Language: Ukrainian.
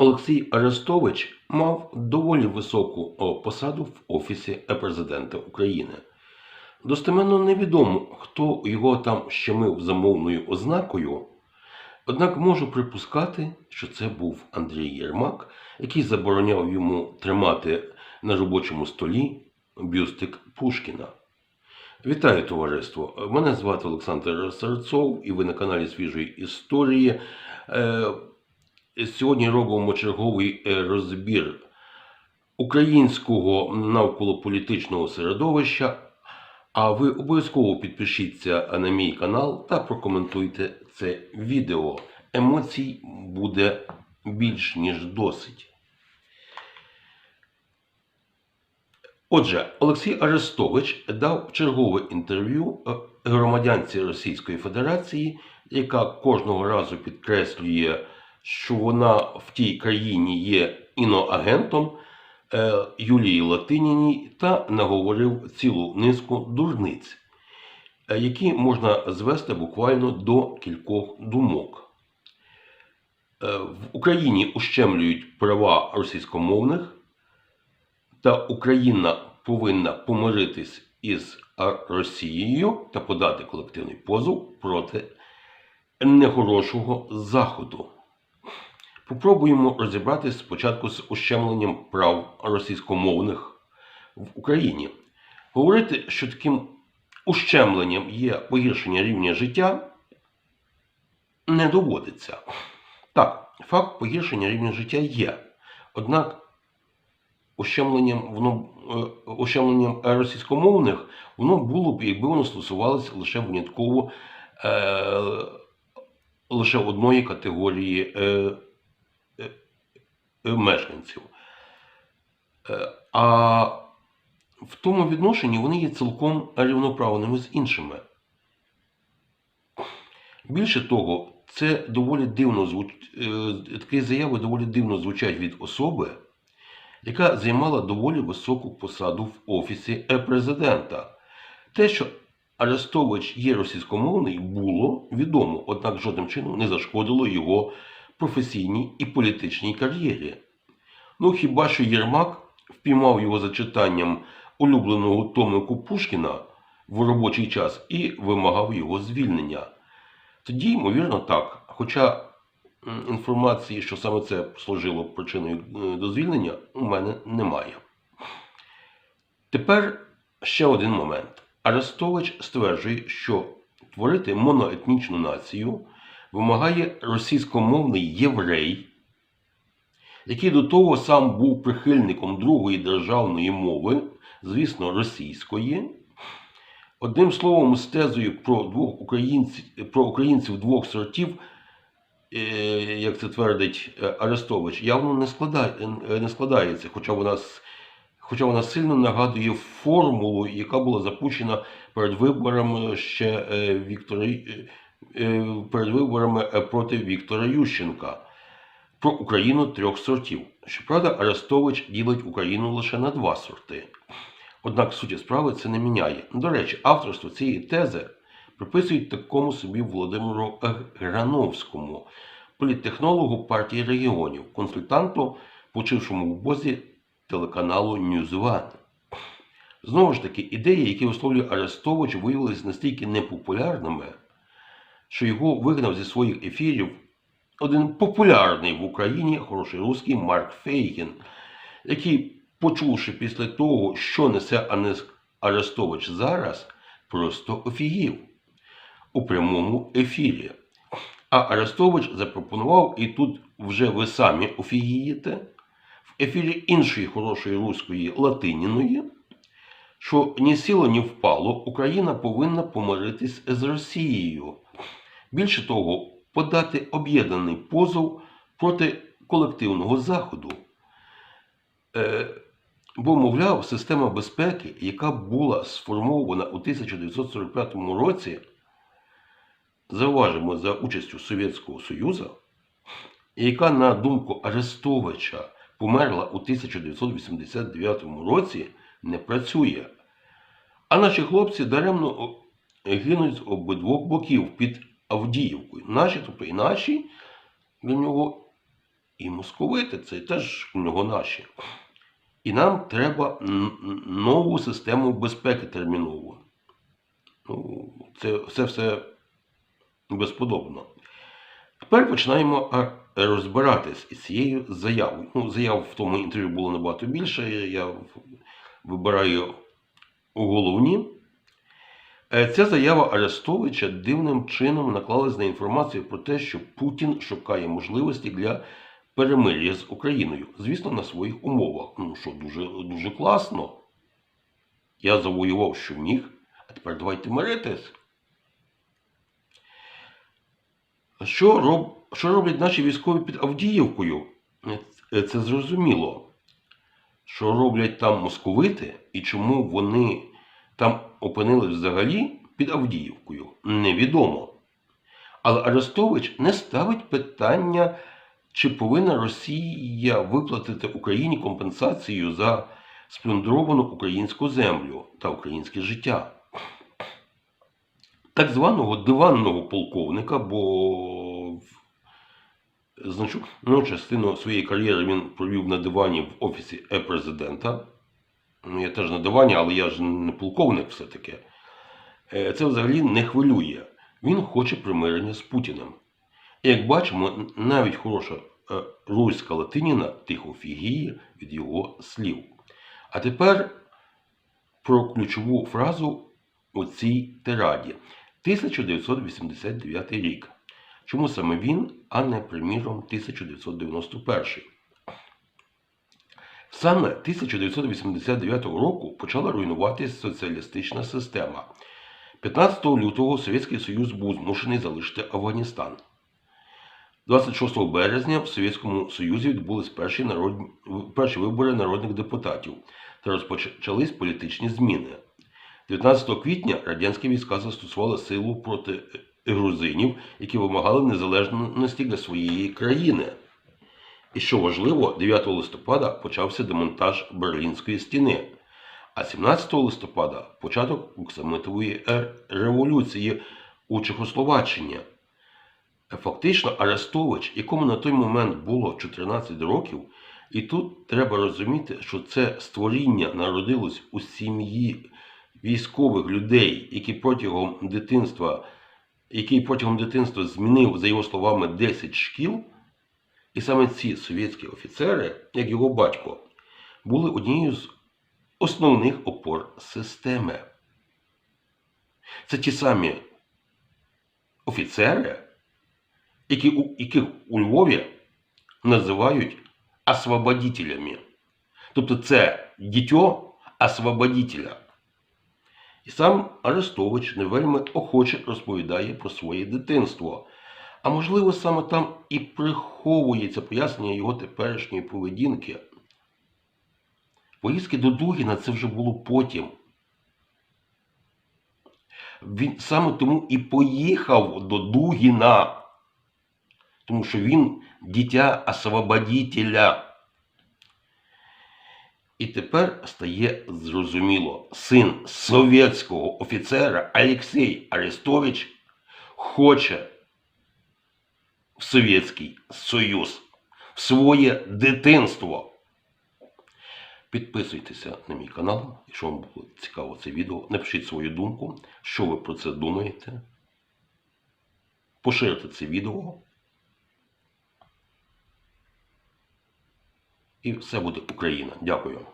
Олексій Арестович мав доволі високу посаду в Офісі президента України. Достеменно невідомо, хто його там щемив замовною ознакою, однак можу припускати, що це був Андрій Єрмак, який забороняв йому тримати на робочому столі бюстик Пушкіна. Вітаю товариство! Мене звати Олександр Сарцов, і ви на каналі Свіжої історії. Сьогодні робимо черговий е, розбір українського навколополітичного середовища. А ви обов'язково підпишіться на мій канал та прокоментуйте це відео. Емоцій буде більш ніж досить. Отже, Олексій Арестович дав чергове інтерв'ю е, громадянці Російської Федерації, яка кожного разу підкреслює, що вона в тій країні є іноагентом е, Юлії Латиніній та наговорив цілу низку дурниць, е, які можна звести буквально до кількох думок. Е, В Україні ущемлюють права російськомовних та Україна повинна помиритись із Росією та подати колективний позов проти нехорошого заходу. Попробуємо розібратися спочатку з ущемленням прав російськомовних в Україні. Говорити, що таким ущемленням є погіршення рівня життя, не доводиться. Так, факт погіршення рівня життя є. Однак ущемленням, воно, е, ущемленням російськомовних воно було б, якби воно стосувалося лише винятково е, лише одної категорії е, мешканців. Е, а в тому відношенні вони є цілком рівноправними з іншими. Більше того, це доволі дивно звуч... е, такі заяви доволі дивно звучать від особи, яка займала доволі високу посаду в Офісі е, президента. Те, що Арестович є російськомовний, було відомо, однак жодним чином не зашкодило його професійній і політичній кар'єрі. Ну хіба що Єрмак впіймав його за читанням улюбленого томику Пушкіна в робочий час і вимагав його звільнення. Тоді, ймовірно, так. Хоча інформації, що саме це служило причиною е, до звільнення, у мене немає. Тепер ще один момент. Арестович стверджує, що творити моноетнічну націю вимагає російськомовний єврей, який до того сам був прихильником другої державної мови, звісно, російської. Одним словом, з тезою про двох українців, про українців двох сортів, е, як це твердить е, Арестович, явно не, складає, е, не складається, хоча вона, хоча вона сильно нагадує формулу, яка була запущена перед виборами ще Віктора, перед виборами проти Віктора Ющенка про Україну трьох сортів. Щоправда, Арестович ділить Україну лише на два сорти. Однак суті справи це не міняє. До речі, авторство цієї тези приписують такому собі Володимиру Грановському, політтехнологу партії регіонів, консультанту, почившому в бозі телеканалу Ньюзван. Знову ж таки, ідеї, які висловлює Арестович, виявилися настільки непопулярними, що його вигнав зі своїх ефірів один популярний в Україні хороший русський Марк Фейгін, який, почувши після того, що несе Арестович зараз, просто офігів у прямому ефірі. А Арестович запропонував, і тут вже ви самі офігієте, в ефірі іншої хорошої руської латиніної, що ні сіло, ні впало, Україна повинна помиритись з Росією. Більше того, подати об'єднаний позов проти колективного заходу. Е, бо, мовляв, система безпеки, яка була сформована у 1945 році, зауважимо за участю Совєтського Союзу, яка, на думку Арестовича, померла у 1989 році, не працює. А наші хлопці даремно гинуть з обидвох боків під Авдіївкою. Наші, тобто і наші для нього і московити, це теж у нього наші. І нам треба нову систему безпеки термінову. Ну, це все все безподобно. Тепер починаємо розбиратись із цією заявою. Ну, заяв в тому інтерв'ю було набагато більше. Я вибираю головні. Е, Ця заява Арестовича дивним чином наклалась на інформацію про те, що Путін шукає можливості для перемир'я з Україною. Звісно, на своїх умовах. Ну що, дуже, дуже класно. Я завоював, що міг, а тепер давайте миритись. Що, роб... що роблять наші військові під Авдіївкою? Е, Це зрозуміло. Що роблять там московити і чому вони там опинились взагалі під Авдіївкою, невідомо. Але Арестович не ставить питання, чи повинна Росія виплатити Україні компенсацію за сплюндровану українську землю та українське життя. Так званого диванного полковника, бо в- значу, ну, частину своєї кар'єри він провів на дивані в офісі е-президента. Ну, я теж на дивані, але я ж не полковник все-таки. Е, Це взагалі не хвилює. Він хоче примирення з Путіним. І як бачимо, навіть хороша е, руська латиніна тихо фігіє від його слів. А тепер про ключову фразу у цій тираді. 1989 рік. Чому саме він, а не, приміром, 1991? Саме 1989 року почала руйнуватися соціалістична система. 15 лютого Совєтський Союз був змушений залишити Афганістан. 26 березня в Совєтському Союзі відбулись перші, народні, перші вибори народних депутатів та розпочались політичні зміни. 19 квітня радянські війська застосували силу проти грузинів, які вимагали незалежності для своєї країни. І що важливо, 9 листопада почався демонтаж Берлінської стіни, а 17 листопада початок Оксамитової революції у Чехословаччині. Фактично, Арестович, якому на той момент було 14 років, і тут треба розуміти, що це створіння народилось у сім'ї військових людей, які протягом дитинства, який протягом дитинства змінив, за його словами, 10 шкіл. І саме ці совєтські офіцери, як його батько, були однією з основних опор системи. Це ті самі офіцери, які, у- яких у Львові називають освободителями. Тобто це дітьо освободителя. І сам Арестович не вельми охоче розповідає про своє дитинство. А можливо, саме там і приховується пояснення його теперішньої поведінки. Поїздки до Дугіна це вже було потім. Він саме тому і поїхав до Дугіна, тому що він дитя освободителя. І тепер стає зрозуміло, син совєтського офіцера Олексій Арестович хоче в Совєтський Союз, в своє дитинство. Підписуйтеся на мій канал, якщо вам було цікаво це відео. Напишіть свою думку, що ви про це думаєте. Поширте це відео. І все буде Україна. Дякую.